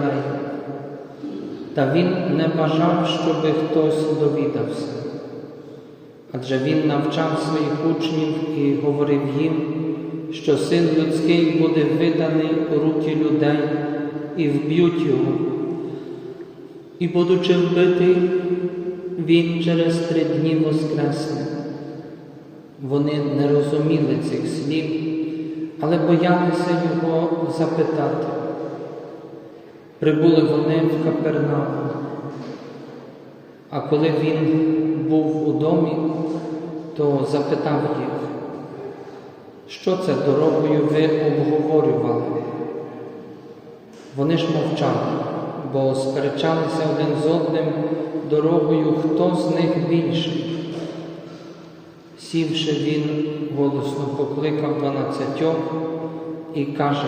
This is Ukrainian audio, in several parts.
через Та Він не бажав, щоби хтось довідався. Адже Він навчав своїх учнів і говорив їм, що син людський буде виданий у руки людей і вб'ють його. І, будучи вбитий, він через три дні воскресне. Вони не розуміли цих слів, але боялися його запитати. Прибули вони в Капернаум. А коли він був у домі, то запитав їх, що це дорогою ви обговорювали? Вони ж мовчали, бо сперечалися один з одним дорогою, хто з них більший. Сівши він, голосно покликав дванадцятьох і каже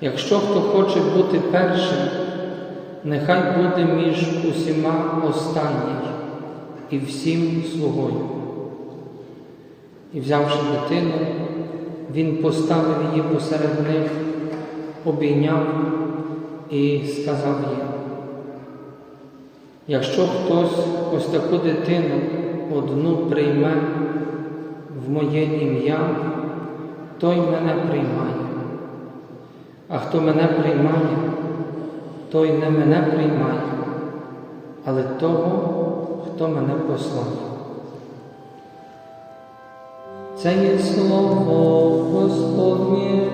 якщо хто хоче бути першим, нехай буде між усіма останній і всім слугою. І взявши дитину, він поставив її посеред них, обійняв і сказав їм, якщо хтось ось таку дитину одну прийме в моє ім'я, той мене приймає. А хто мене приймає, той не мене приймає, але того, хто мене послав. Це є слово Господнє.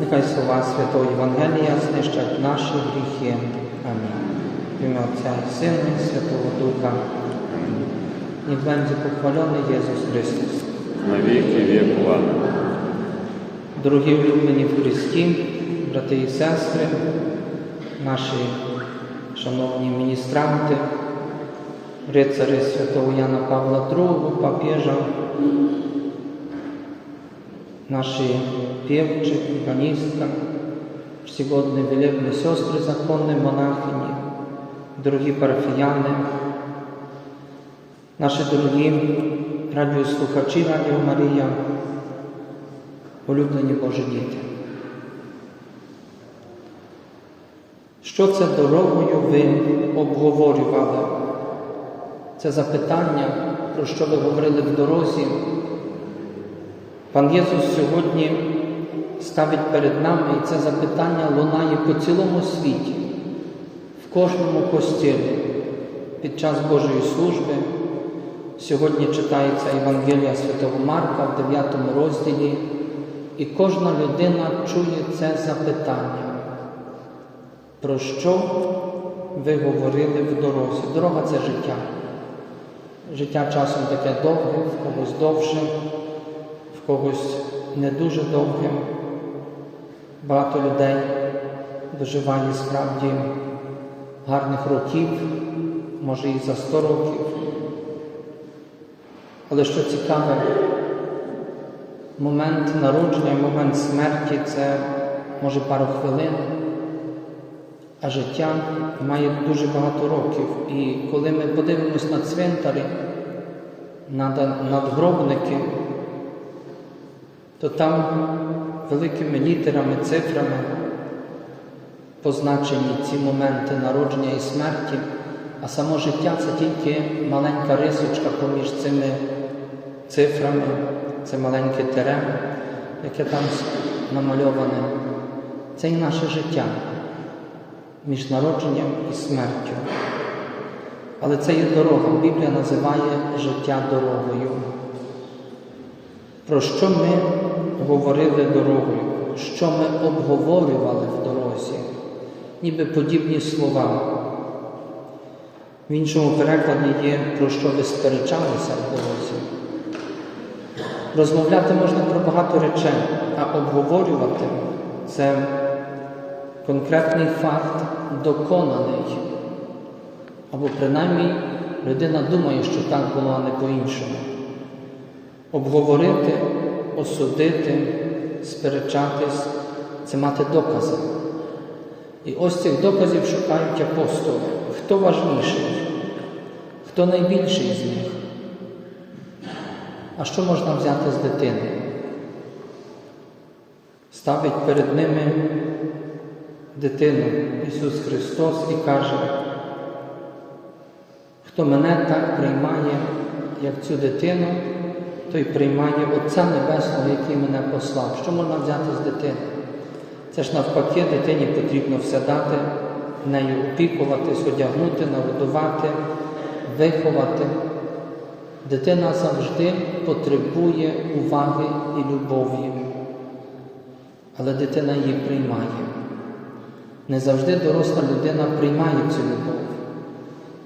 Нехай слова Святого Євангелія знищать наші гріхи. Амінь. В ім'я Отця і Сина і Святого Духа. Niech będzie pochwalony Jezus Chrystus. на віки віку. Амінь. Дорогі улюблені в Христі, брати і сестри, наші шановні міністранти, рицари святого Яна Павла II, папieża, наши певчик, органистка, всегодные велебные сестры, законные монахини, дорогі парафіяни, наші дорогі радіослухачі Радіо Марія, улюблені Божі діти. Що це дорогою ви обговорювали? Це запитання, про що ви говорили в дорозі. Пан Єсус сьогодні ставить перед нами і це запитання лунає по цілому світі, в кожному костілі під час Божої служби. Сьогодні читається Євангелія Святого Марка в 9 розділі, і кожна людина чує це запитання. Про що ви говорили в дорозі? Дорога це життя. Життя часом таке довге, в когось довше, в когось не дуже довге. Багато людей доживає справді гарних років, може і за 100 років. Але що цікаве, момент народження момент смерті це може пару хвилин, а життя має дуже багато років. І коли ми подивимось на цвинтарі, на надгробники, то там великими літерами, цифрами позначені ці моменти народження і смерті, а само життя це тільки маленька рисочка поміж цими цифрами, це маленьке тере, яке там намальоване. Це і наше життя між народженням і смертю. Але це є дорога. Біблія називає життя дорогою. Про що ми говорили дорогою? Що ми обговорювали в дорозі? Ніби подібні слова. В іншому перекладі є, про що ви сперечалися в дорозі. Розмовляти можна про багато речей, а обговорювати це конкретний факт доконаний. Або принаймні людина думає, що так було, а не по-іншому. Обговорити, осудити, сперечатись це мати докази. І ось цих доказів шукають апостоли. Хто важніший? Хто найбільший з них? А що можна взяти з дитини? Ставить перед ними дитину Ісус Христос і каже, хто мене так приймає, як цю дитину, той приймає Отця Небесного, який мене послав. Що можна взяти з дитини? Це ж навпаки, дитині потрібно все дати, нею опікуватись, одягнути, нагодувати, виховати. Дитина завжди потребує уваги і любові, але дитина її приймає. Не завжди доросла людина приймає цю любов.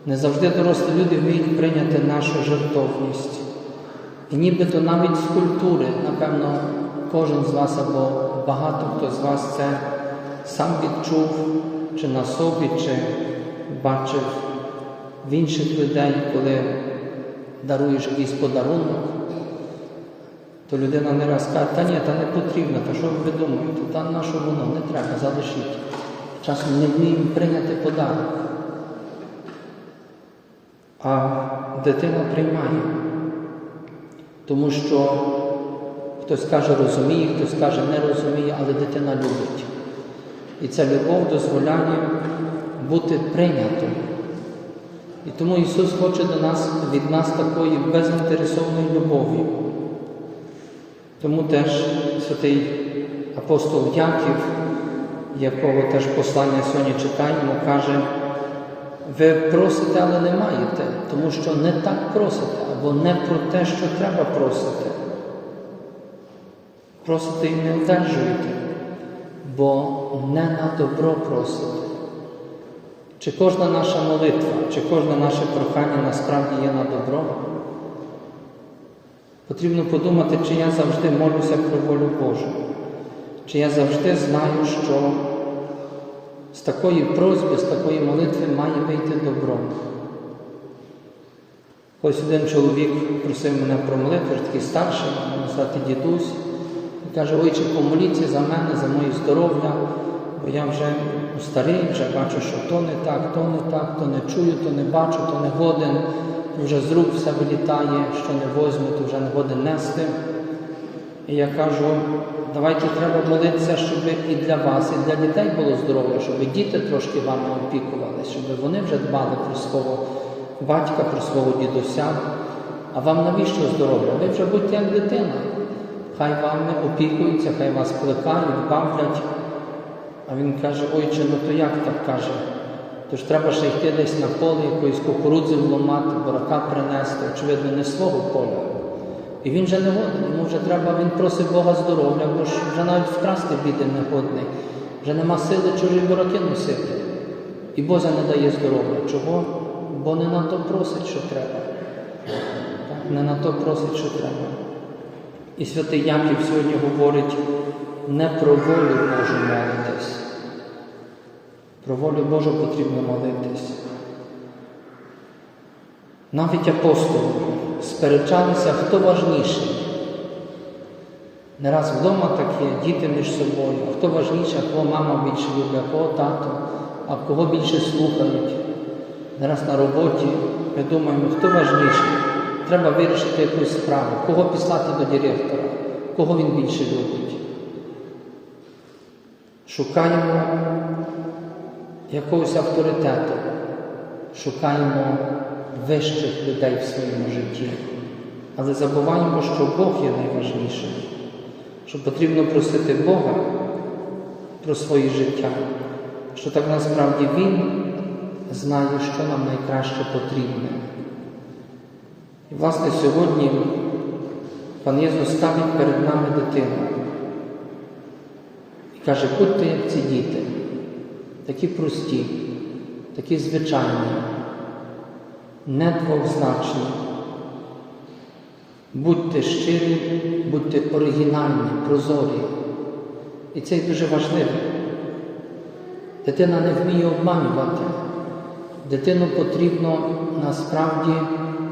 Не завжди дорослі люди вміють прийняти нашу жертовність. І нібито навіть з культури, напевно, кожен з вас або багато хто з вас це сам відчув, чи на собі, чи бачив в інших людей, коли даруєш якийсь подарунок, то людина не раз каже, та ні, та не потрібно, та що ви думаєте, та на що воно, не треба, залишіть. Часом не вміємо прийняти подарунок. А дитина приймає, тому що хтось каже розуміє, хтось каже не розуміє, але дитина любить. І ця любов дозволяє бути прийнятим. І тому Ісус хоче до нас, від нас такої безінтересованої любові. Тому теж святий апостол Яків, якого теж послання сьогодні читаємо, каже, ви просите, але не маєте, тому що не так просите, або не про те, що треба просити. Просите і не одержуєте, бо не на добро просите. Чи кожна наша молитва, чи кожне наше прохання насправді є на добро? Потрібно подумати, чи я завжди молюся про волю Божу, чи я завжди знаю, що з такої просьби, з такої молитви має вийти добро. Ось один чоловік просив мене про молитву, такий старший, можна дідусь, і каже, ойче, помоліться за мене, за моє здоров'я, бо я вже старий, вже бачу, що то не так, то не так, то не чую, то не бачу, то не годен, то вже з рук все вилітає, що не возьму, то вже не годен нести. І я кажу, давайте треба молитися, щоб і для вас, і для дітей було здоров'я, щоб діти трошки вами опікувалися, щоб вони вже дбали про свого батька, про свого дідуся. А вам навіщо здоров'я? Ви вже будьте як дитина. Хай вами опікуються, хай вас плекають, бавлять. А він каже, ойче, ну то як так каже? Тож треба ще йти десь на поле, якоїсь кукурудзи вломати, бурака принести, очевидно, не свого поля. І він вже не годен, йому вже треба, він просить Бога здоров'я, бо ж вже навіть вкрасти біди не годний, вже нема сили чужі бураки носити. І Боза не дає здоров'я. Чого? Бо не на то просить, що треба. Так? Не на то просить, що треба. І святий Яків сьогодні говорить не про волю Божу молитись. Про волю Божу потрібно молитись. Навіть апостоли сперечалися, хто важніший. Не раз вдома таке, діти між собою, хто важніший, а кого мама більше любить, а кого тато, а кого більше слухають. Не раз на роботі ми думаємо, хто важніший. Треба вирішити якусь справу, кого післати до директора, кого він більше любить. Шукаємо якогось авторитету, шукаємо вищих людей в своєму житті, але забуваємо, що Бог є найважнішим, що потрібно просити Бога про своє життя, що так насправді Він знає, що нам найкраще потрібне. І, власне, сьогодні пан Єсус ставить перед нами дитину. І каже, будьте як ці діти, такі прості, такі звичайні, не двозначні. Будьте щирі, будьте оригінальні, прозорі. І це дуже важливо. Дитина не вміє обманювати. Дитину потрібно насправді,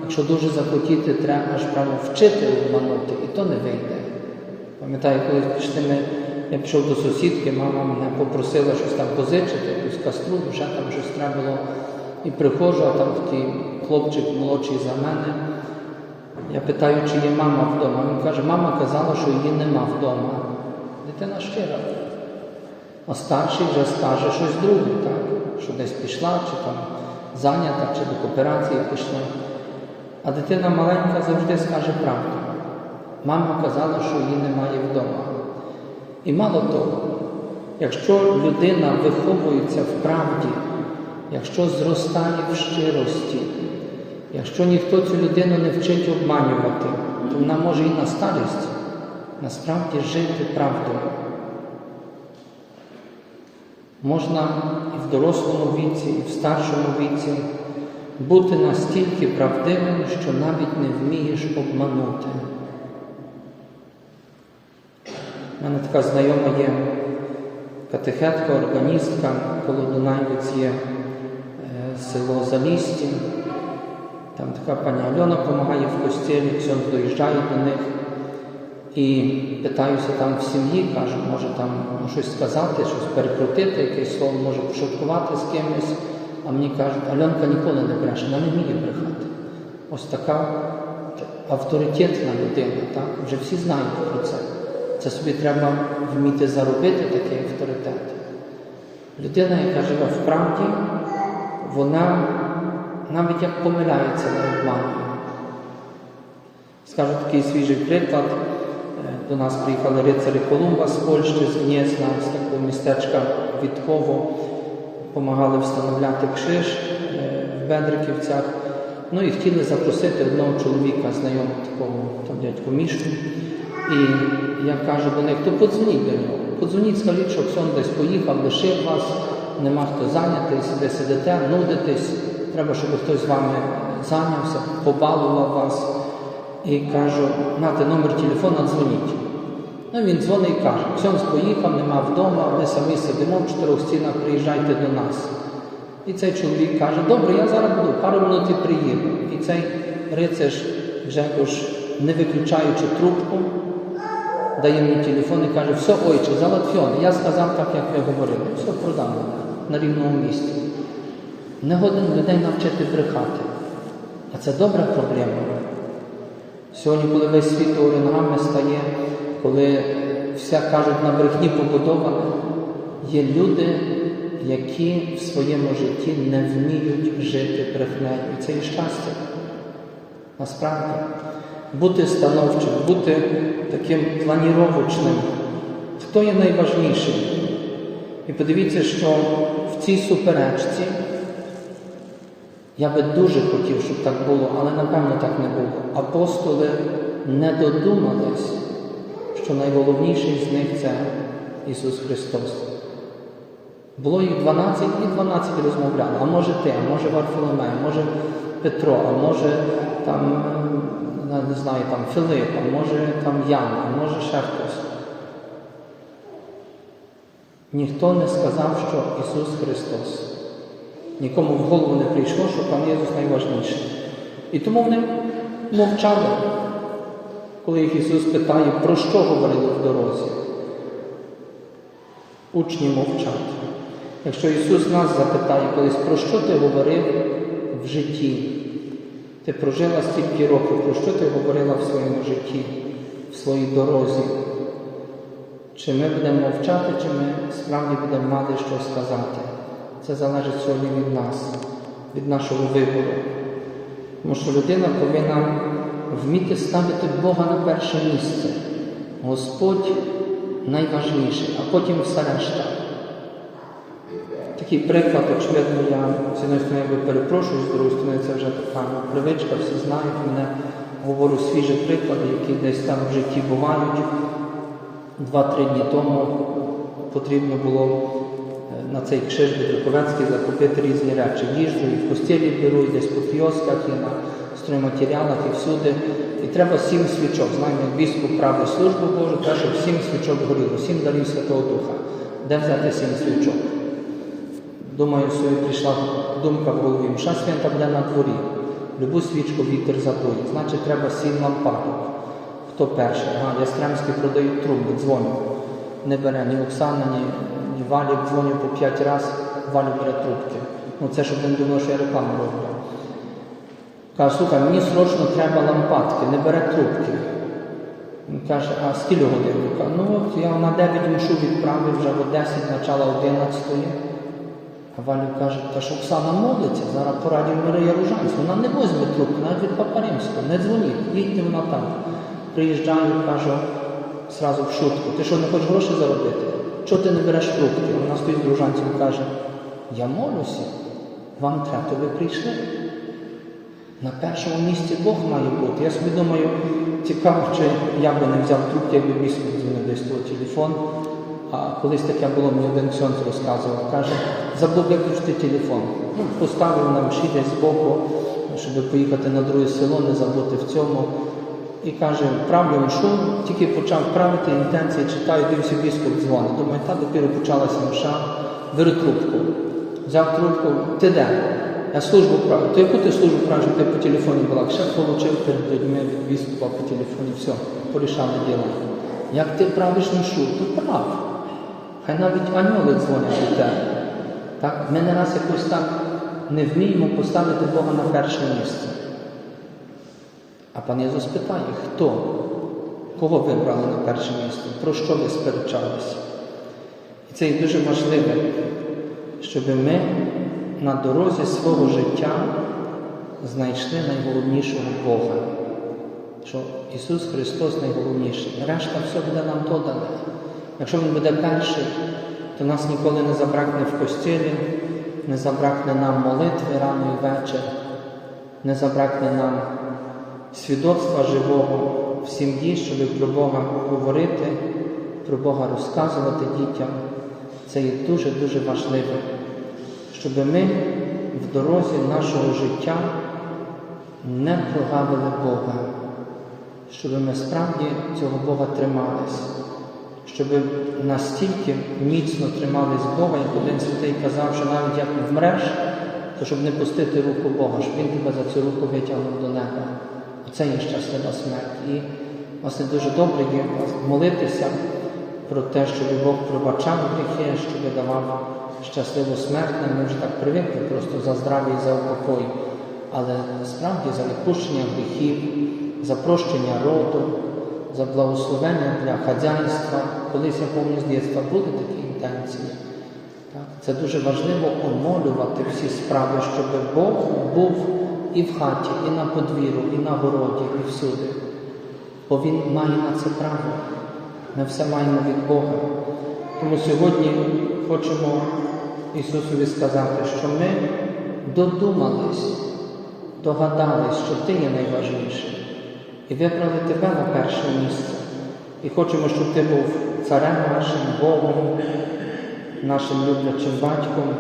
якщо дуже захотіти, треба аж прямо вчити обманути, і то не вийде. Пам'ятаю, коли пішли ми, я пішов до сусідки, мама мене попросила щось там позичити, якусь каструлю, ще там щось треба було. І приходжу, а там такий хлопчик молодший за мене. Я питаю, чи є мама вдома. Він каже, мама казала, що її нема вдома. Дитина щира. А старший вже скаже щось друге, так? що десь пішла, чи там зайнята, чи до кооперації пішла. А дитина маленька завжди скаже правду. Мама казала, що її немає вдома. І мало того, якщо людина виховується в правді, якщо зростає в щирості, якщо ніхто цю людину не вчить обманювати, то вона може і на старість насправді жити правдою. Можна і в дорослому віці, і в старшому віці бути настільки правдивим, що навіть не вмієш обманути. У мене така знайома є катехетка, органістка, коло Дунаєвець є е, село Залісті. Там така пані Альона допомагає в костілі, ксьон доїжджає до них. І питаюся там в сім'ї, кажу, може там щось сказати, щось перекрутити, якесь слово, може пошуткувати з кимось. А мені кажуть, Альонка ніколи не бреше, вона не вміє брехати. Ось така авторитетна людина, так? вже всі знають про це. Це собі треба вміти заробити такий авторитет. Людина, яка живе в правді, вона навіть як помиляється, не обманює. Скажу такий свіжий приклад. Е, До нас приїхали рицарі Колумба з Польщі, з Гнєзна, з такого містечка Вітково, допомагали встановляти криш е, в Бедриківцях. Ну і хотіли запросити одного чоловіка, знайомого такого там дядьку Мішку. І я кажу до них, то подзвоніть до нього. Подзвоніть, скажіть, що Ксон десь поїхав, лишив вас, нема хто зайнятий, сиде сидите, нудитесь, треба, щоб хтось з вами зайнявся, побалував вас. І кажу, нате номер телефону, дзвоніть. Ну він дзвонить і каже, Ксьонс поїхав, нема вдома, ми самі сидимо в чотирьох стінах, приїжджайте до нас. І цей чоловік каже, добре, я зараз буду, пару минут і приїду. І цей рицар Жекош, не виключаючи трубку, дає мені телефон і каже, все, ойче, залатфьон, я сказав так, як ви говорили, все продам на рівному місці. Не годен людей навчити брехати. А це добра проблема. Сьогодні, коли весь світ оригами стає, коли вся кажуть на брехні побудоване, є люди, які в своєму житті не вміють жити брехнею. І це є щастя. Насправді, бути становчим, бути таким планіровочним. Хто є найважнішим? І подивіться, що в цій суперечці я би дуже хотів, щоб так було, але напевно так не було. Апостоли не додумались, що найголовніший з них це Ісус Христос. Було їх 12 і 12 розмовляли. А може ти, а може Варфоломей, а може Петро, а може там, не знаю, там Филип, а може там Ян, а може ще хтось. Ніхто не сказав, що Ісус Христос. Нікому в голову не прийшло, що пан Єсус найважніший. І тому вони мовчали, коли їх Ісус питає, про що говорили в дорозі. Учні мовчать. Якщо Ісус нас запитає колись, про що ти говорив в житті? Ти прожила стільки років, про що ти говорила в своєму житті, в своїй дорозі? Чи ми будемо мовчати, чи ми справді будемо мати що сказати? Це залежить сьогодні від нас, від нашого вибору. Тому що людина повинна вміти ставити Бога на перше місце. Господь найважніший, а потім все решта. Такий приклад, очевидно, я з однієї сторони перепрошую, з другої сторони, це вже така привичка, всі знають мене, говорю свіжі приклади, які десь там в житті бувають. Два-три дні тому потрібно було е, на цей криш Дриковецький закупити різні речі. Їжджу і в постілі беру, і десь по кіосках, і на стройматеріалах, і всюди. І треба сім свічок. Знаємо, як біскуп править службу Божу, треба, щоб сім свічок горіло, сім дарів Святого Духа. Де взяти сім свічок? Думаю, собі прийшла думка в голові, мша свята буде на дворі. Любу свічку вітер забує. Значить, треба сім лампадок. Хто перший? Ага, Ястремський продають труби, дзвоню. Не бере ні Оксана, ні, ні Валі, дзвоню по п'ять разів, Валя бере трубки. Ну це щоб він думав, що я рекламу роблю. Каже, слухай, мені срочно треба лампадки, не бере трубки. Він каже, а скільки годин? Ну от я на 9 мушу відправив вже в 10, начало 11. А Валю каже, та ж Оксана молиться, зараз по радіо Марія Ружанська, вона не возьме трубку, навіть від Папа Римського, не дзвоніть, їдьте вона там. Приїжджаю, кажу, зразу в шутку, ти що, не хочеш гроші заробити? Чого ти не береш трубки? Вона стоїть з Ружанцем і каже, я молюся, вам треба, то ви прийшли. На першому місці Бог має бути. Я собі думаю, цікаво, чи я би не взяв трубки, якби місяць дзвонив десь телефон. А колись таке було, мені один ксьонц розказував, каже, забув виключити телефон. Ну, поставив на мші десь збоку, щоб поїхати на друге село, не забути в цьому. І каже, правлю мшу, тільки почав правити інтенції, читаю, дивлюся, біскуп дзвонить. Думаю, та допіру почалася мша, беру трубку. Взяв трубку, ти де? Я службу правлю. То яку ти службу правиш, ти по телефоні була? Ще отримав перед людьми від біскупа по телефоні, все, порішали діло. Як ти правиш мшу, то прав. Хай навіть аньоли дзвонять до тебе. Так? Ми не раз якось так не вміємо поставити Бога на перше місце. А пан Єсус питає, хто? Кого ви брали на перше місце? Про що ви сперечалися? І це є дуже важливе, щоб ми на дорозі свого життя знайшли найголовнішого Бога. Що Ісус Христос найголовніший. Решта все буде нам додане. Якщо Він буде перший, то нас ніколи не забракне в костілі, не забракне нам молитви рано і вечір, не забракне нам свідоцтва живого в сім'ї, щоб про Бога говорити, про Бога розказувати дітям. Це є дуже-дуже важливо, щоб ми в дорозі нашого життя не прогавили Бога, щоб ми справді цього Бога тримались, щоб настільки міцно тримались Бога, як один святий казав, що навіть як вмреш, то щоб не пустити руку Бога, щоб Він тебе за цю руку витягнув до неба. Оце є щаслива смерть. І власне дуже добре є молитися про те, щоб Бог пробачав гріхи, щоб давав щасливу смерть. Ми вже так привикли просто за здрав'я і за упокой. Але справді за відпущення гріхів, за прощення роду, за благословення для хазяйства. Колись я пам'ятаю з дитинства були такі інтенції. Так? Це дуже важливо омолювати всі справи, щоб Бог був і в хаті, і на подвір'ю, і на городі, і всюди. Бо Він має на це право. Ми все маємо від Бога. Тому сьогодні хочемо Ісусові сказати, що ми додумались, догадались, що Ти є найважніший. І вибрали тебе на перше місце. І хочемо, щоб ти був царем нашим, Богом, нашим люблячим батьком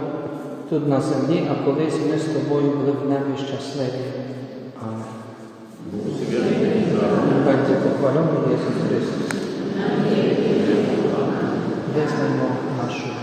тут на землі, а колись ми з тобою були в небі щасливі. Амен. Будьте похвалені, Ісус Христос. Визнаймо нашу.